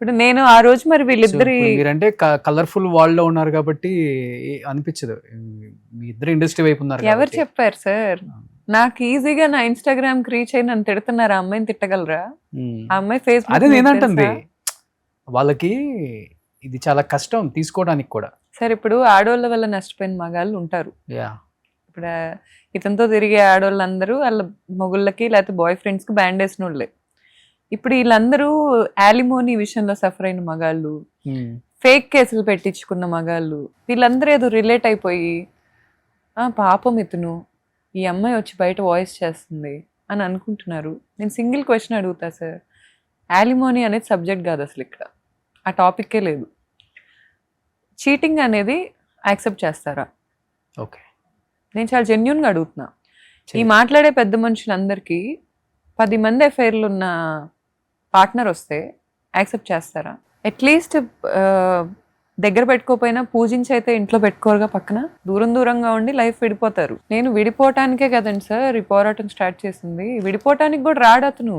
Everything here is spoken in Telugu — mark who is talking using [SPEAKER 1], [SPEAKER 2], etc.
[SPEAKER 1] ఇప్పుడు నేను ఆ రోజు మరి వీళ్ళిద్దరి
[SPEAKER 2] మీరంటే కలర్ఫుల్ వరల్డ్లో ఉన్నారు కాబట్టి అనిపించదు. మీ ఇద్దరు ఇండస్ట్రీ వైపు ఉన్నారు
[SPEAKER 1] ఎవరు. చెప్పారు సార్? నాకు ఈజీగా నా ఇన్స్టాగ్రామ్కి రీచ్ అయి నన్ను తిడుతున్నారు ఆ అమ్మాయిని తిట్టగలరా. ఆ అమ్మాయి ఫేస్బుక్
[SPEAKER 2] అదే నేనంటుంది. వాళ్ళకి ఇది చాలా కష్టం తీసుకోవడానికి కూడా.
[SPEAKER 1] సార్ ఇప్పుడు ఆడోళ్ళ వల్ల నష్టపోయిన మగాళ్ళు ఉంటారు.
[SPEAKER 2] యా
[SPEAKER 1] ఇప్పుడు ఇతనితో తిరిగే ఆడవాళ్ళందరూ వాళ్ళ మొగుళ్ళకి లేకపోతే బాయ్ ఫ్రెండ్స్కి బ్యాండ్ వేసిన వాళ్ళే ఇప్పుడు వీళ్ళందరూ యాలిమోని విషయంలో సఫర్ అయిన మగాళ్ళు ఫేక్ కేసులు పెట్టించుకున్న మగాళ్ళు వీళ్ళందరూ ఏదో రిలేట్ అయిపోయి "ఆ, పాపం ఇతను ఈ అమ్మాయి వచ్చి బయట వాయిస్ చేస్తుంది అని అనుకుంటున్నారు. నేను సింగిల్ క్వశ్చన్ అడుగుతా సార్ యాలిమోని అనేది సబ్జెక్ట్ కాదు అసలు ఇక్కడ. ఆ టాపిక్కే లేదు. చీటింగ్ అనేది యాక్సెప్ట్ చేస్తారా?
[SPEAKER 2] ఓకే.
[SPEAKER 1] నేను చాలా జెన్యున్గా అడుగుతున్నా. ఈ మాట్లాడే పెద్ద మనుషులందరికీ పది మంది అఫైర్లు ఉన్న పార్ట్నర్ వస్తే యాక్సెప్ట్ చేస్తారా? అట్లీస్ట్ దగ్గర పెట్టుకోపోయినా పూజించి అయితే ఇంట్లో పెట్టుకోరుగా పక్కన? దూరం దూరంగా ఉండి లైఫ్ విడిపోతారు. నేను విడిపోవటానికే కదండి సార్ ఈ పోరాటం స్టార్ట్ చేసింది. విడిపోవటానికి కూడా రాడు అతను.